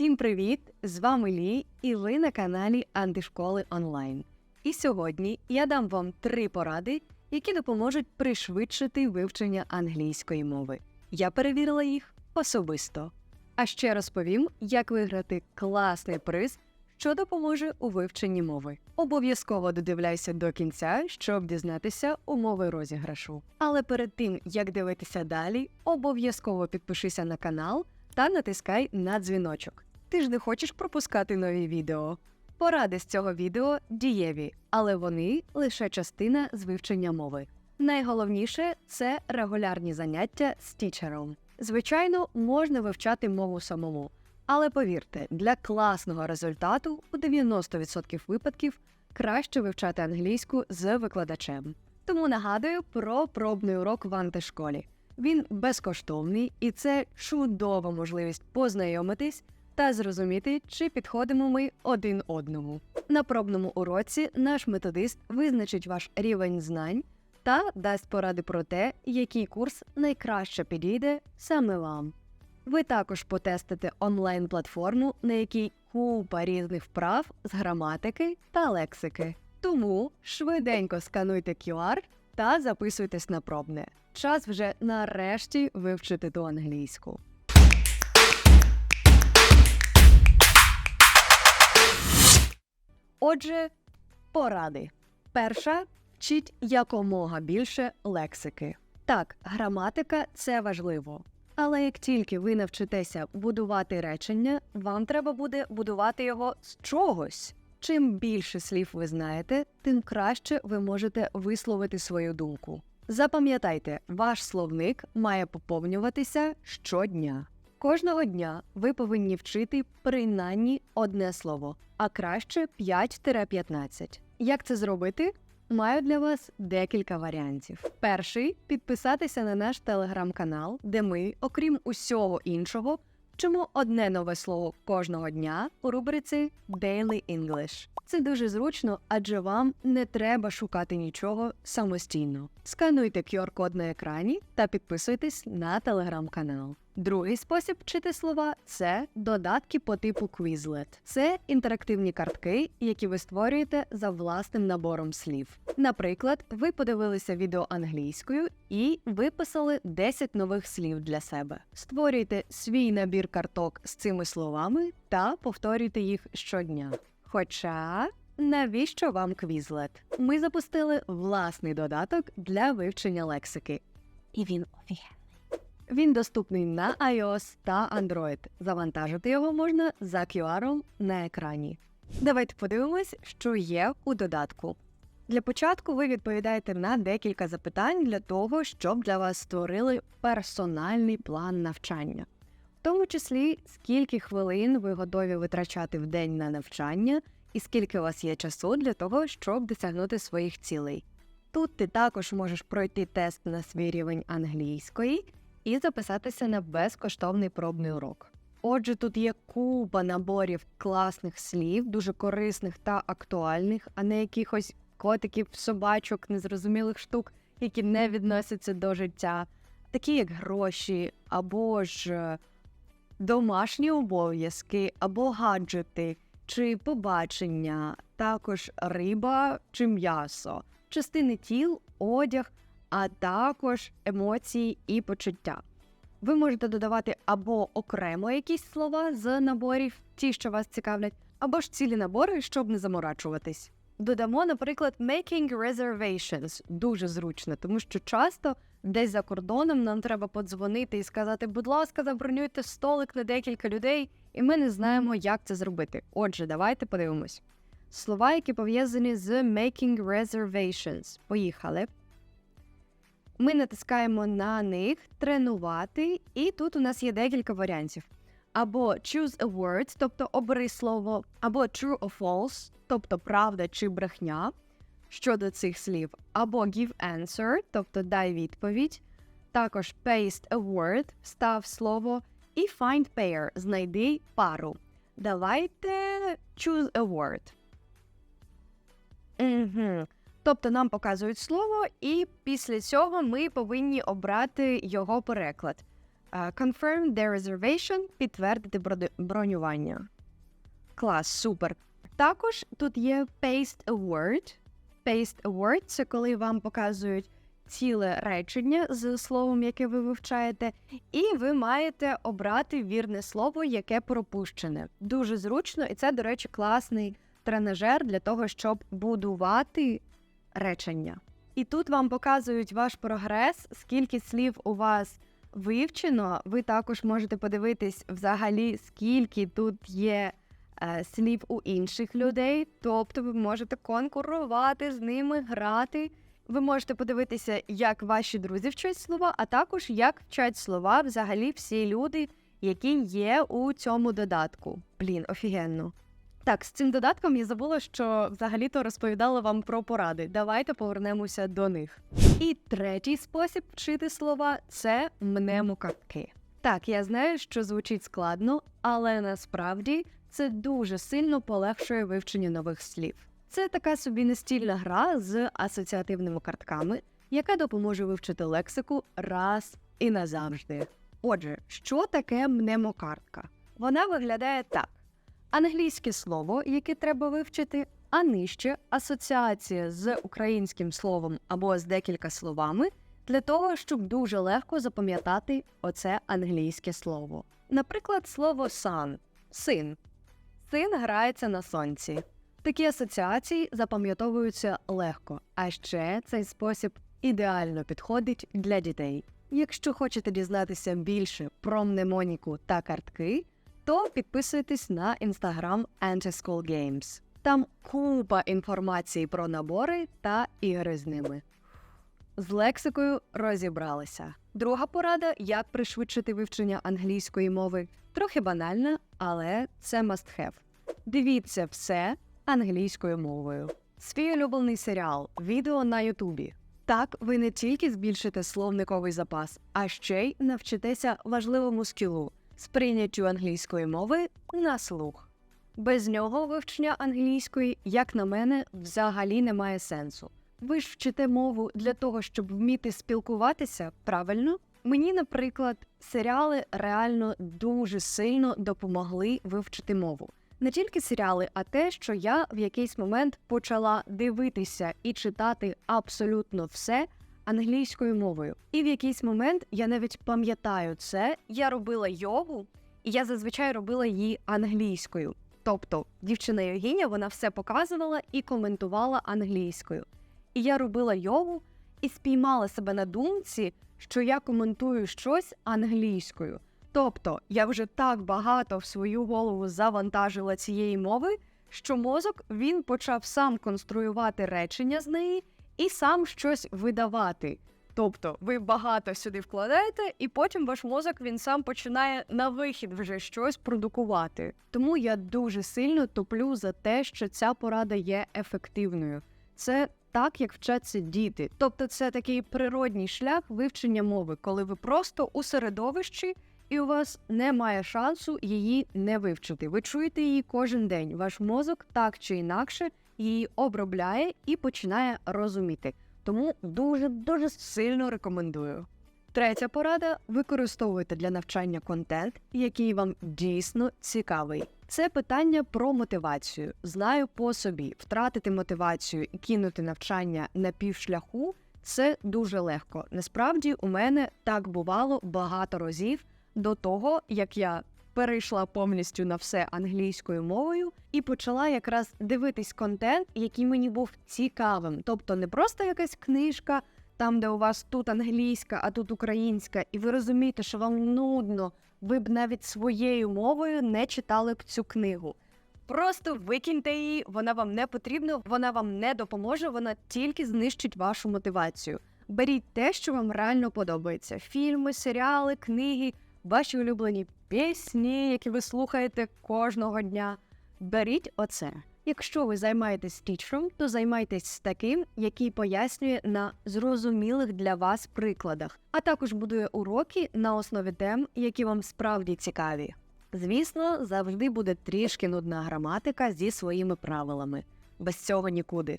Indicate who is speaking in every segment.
Speaker 1: Всім привіт! З вами Лі, і ви на каналі Антишколи Онлайн. І сьогодні я дам вам три поради, які допоможуть пришвидшити вивчення англійської мови. Я перевірила їх особисто. А ще розповім, як виграти класний приз, що допоможе у вивченні мови. Обов'язково додивляйся до кінця, щоб дізнатися умови розіграшу. Але перед тим як дивитися далі, обов'язково підпишися на канал та натискай на дзвіночок. Ти ж не хочеш пропускати нові відео. Поради з цього відео дієві, але вони лише частина з вивчення мови. Найголовніше це регулярні заняття з тічером. Звичайно, можна вивчати мову самому, але повірте, для класного результату у 90% випадків краще вивчати англійську з викладачем. Тому нагадую про пробний урок в антишколі. Він безкоштовний і це чудова можливість познайомитись та зрозуміти, чи підходимо ми один одному. На пробному уроці наш методист визначить ваш рівень знань та дасть поради про те, який курс найкраще підійде саме вам. Ви також потестите онлайн-платформу, на якій купа різних вправ з граматики та лексики. Тому швиденько скануйте QR та записуйтесь на пробне. Час вже нарешті вивчити ту англійську. Отже, поради. Перша вчіть якомога більше лексики. Так, граматика це важливо. Але як тільки ви навчитеся будувати речення, вам треба буде будувати його з чогось. Чим більше слів ви знаєте, тим краще ви можете висловити свою думку. Запам'ятайте, ваш словник має поповнюватися щодня. Кожного дня ви повинні вчити принаймні одне слово, а краще 5-15. Як це зробити? Маю для вас декілька варіантів. Перший підписатися на наш телеграм-канал, де ми, окрім усього іншого, вчимо одне нове слово кожного дня у рубриці Daily English. Це дуже зручно, адже вам не треба шукати нічого самостійно. Скануйте QR-код на екрані та підписуйтесь на телеграм-канал. Другий спосіб вчити слова це додатки по типу Quizlet. Це інтерактивні картки, які ви створюєте за власним набором слів. Наприклад, ви подивилися відео англійською і виписали 10 нових слів для себе. Створюйте свій набір карток з цими словами та повторюйте їх щодня. Хоча навіщо вам Quizlet? Ми запустили власний додаток для вивчення лексики. І він офігенний. Він доступний на iOS та Android. Завантажити його можна за QR на екрані. Давайте подивимось, що є у додатку. Для початку ви відповідаєте на декілька запитань для того, щоб для вас створили персональний план навчання, в тому числі скільки хвилин ви готові витрачати в день на навчання, і скільки у вас є часу для того, щоб досягнути своїх цілей. Тут ти також можеш пройти тест на свій рівень англійської і записатися на безкоштовний пробний урок. Отже, тут є купа наборів класних слів, дуже корисних та актуальних, а не якихось котиків, собачок, незрозумілих штук, які не відносяться до життя, такі як гроші, або ж е, домашні обов'язки, або гаджети, чи побачення, також риба чи м'ясо, частини тіл, одяг а також емоції і почуття. Ви можете додавати або окремо якісь слова з наборів, ті, що вас цікавлять, або ж цілі набори, щоб не заморачуватись. Додамо, наприклад, making reservations дуже зручно, тому що часто десь за кордоном нам треба подзвонити і сказати, будь ласка, забронюйте столик на декілька людей, і ми не знаємо, як це зробити. Отже, давайте подивимось. Слова, які пов'язані з making reservations. Поїхали. Ми натискаємо на них тренувати, і тут у нас є декілька варіантів. Або choose a word, тобто обери слово, або true or false, тобто правда чи брехня щодо цих слів, або give answer, тобто дай відповідь. Також paste a word, став слово, і find pair, знайди пару. Давайте choose a word. Угу. Тобто нам показують слово, і після цього ми повинні обрати його переклад. Е, Confirm the reservation – підтвердити бронювання. Клас, супер. Також тут є paste a word. Paste a word – це коли вам показують ціле речення з словом, яке ви вивчаєте, і ви маєте обрати вірне слово, яке пропущене. Дуже зручно, і це, до речі, класний тренажер для того, щоб будувати речення. І тут вам показують ваш прогрес, скільки слів у вас вивчено. Ви також можете подивитись взагалі, скільки тут є е, слів у інших людей. Тобто ви можете конкурувати з ними, грати. Ви можете подивитися, як ваші друзі вчать слова, а також як вчать слова взагалі всі люди, які є у цьому додатку. Блін, офігенно. Так, з цим додатком я забула, що взагалі-то розповідала вам про поради. Давайте повернемося до них. І третій спосіб вчити слова це мнемокартки. Так, я знаю, що звучить складно, але насправді це дуже сильно полегшує вивчення нових слів. Це така собі настільна гра з асоціативними картками, яка допоможе вивчити лексику раз і назавжди. Отже, що таке мнемокартка? Вона виглядає так: англійське слово, яке треба вивчити, а нижче асоціація з українським словом або з декілька словами для того, щоб дуже легко запам'ятати оце англійське слово. Наприклад, слово sun син. Син грається на сонці. Такі асоціації запам'ятовуються легко, а ще цей спосіб ідеально підходить для дітей. Якщо хочете дізнатися більше про мнемоніку та картки, то підписуйтесь на інстаграм Anti-School Games. Там купа інформації про набори та ігри з ними. З лексикою розібралися. Друга порада, як пришвидшити вивчення англійської мови, трохи банальна, але це must have. Дивіться все англійською мовою. Свій улюблений серіал, відео на Ютубі. Так ви не тільки збільшите словниковий запас, а ще й навчитеся важливому скілу сприйняттю англійської мови на слух. Без нього вивчення англійської, як на мене, взагалі не має сенсу. Ви ж вчите мову для того, щоб вміти спілкуватися правильно. Мені, наприклад, серіали реально дуже сильно допомогли вивчити мову. Не тільки серіали, а те, що я в якийсь момент почала дивитися і читати абсолютно все англійською мовою. І в якийсь момент я навіть пам'ятаю це. Я робила йогу, і я зазвичай робила її англійською. Тобто, дівчина йогиня вона все показувала і коментувала англійською. І я робила йогу і спіймала себе на думці, що я коментую щось англійською. Тобто я вже так багато в свою голову завантажила цієї мови, що мозок він почав сам конструювати речення з неї і сам щось видавати. Тобто ви багато сюди вкладаєте, і потім ваш мозок він сам починає на вихід вже щось продукувати. Тому я дуже сильно топлю за те, що ця порада є ефективною. Це так, як вчаться діти. Тобто, це такий природній шлях вивчення мови, коли ви просто у середовищі і у вас немає шансу її не вивчити. Ви чуєте її кожен день. Ваш мозок так чи інакше її обробляє і починає розуміти. Тому дуже дуже сильно рекомендую. Третя порада: використовуйте для навчання контент, який вам дійсно цікавий. Це питання про мотивацію. Знаю по собі, втратити мотивацію і кинути навчання на півшляху це дуже легко. Насправді, у мене так бувало багато разів до того, як я перейшла повністю на все англійською мовою і почала якраз дивитись контент, який мені був цікавим. Тобто не просто якась книжка, там, де у вас тут англійська, а тут українська, і ви розумієте, що вам нудно, ви б навіть своєю мовою не читали б цю книгу. Просто викиньте її, вона вам не потрібна, вона вам не допоможе, вона тільки знищить вашу мотивацію. Беріть те, що вам реально подобається: фільми, серіали, книги, ваші улюблені пісні, які ви слухаєте кожного дня. Беріть оце. Якщо ви займаєтесь тічером, то займайтесь таким, який пояснює на зрозумілих для вас прикладах, а також будує уроки на основі тем, які вам справді цікаві. Звісно, завжди буде трішки нудна граматика зі своїми правилами. Без цього нікуди.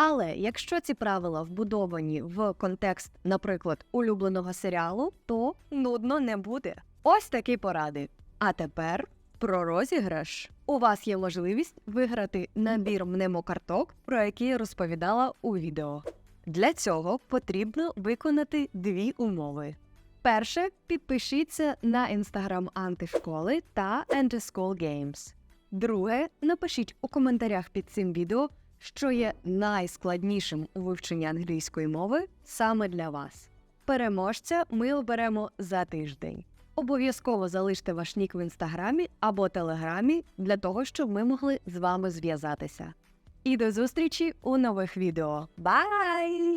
Speaker 1: Але якщо ці правила вбудовані в контекст, наприклад, улюбленого серіалу, то нудно не буде. Ось такі поради. А тепер про розіграш. У вас є можливість виграти набір мнемокарток, про які я розповідала у відео. Для цього потрібно виконати дві умови. Перше, підпишіться на інстаграм антишколи та Anti-School Games. Друге, напишіть у коментарях під цим відео, що є найскладнішим у вивченні англійської мови саме для вас. Переможця ми оберемо за тиждень. Обов'язково залиште ваш нік в інстаграмі або телеграмі для того, щоб ми могли з вами зв'язатися. І до зустрічі у нових відео. Бай!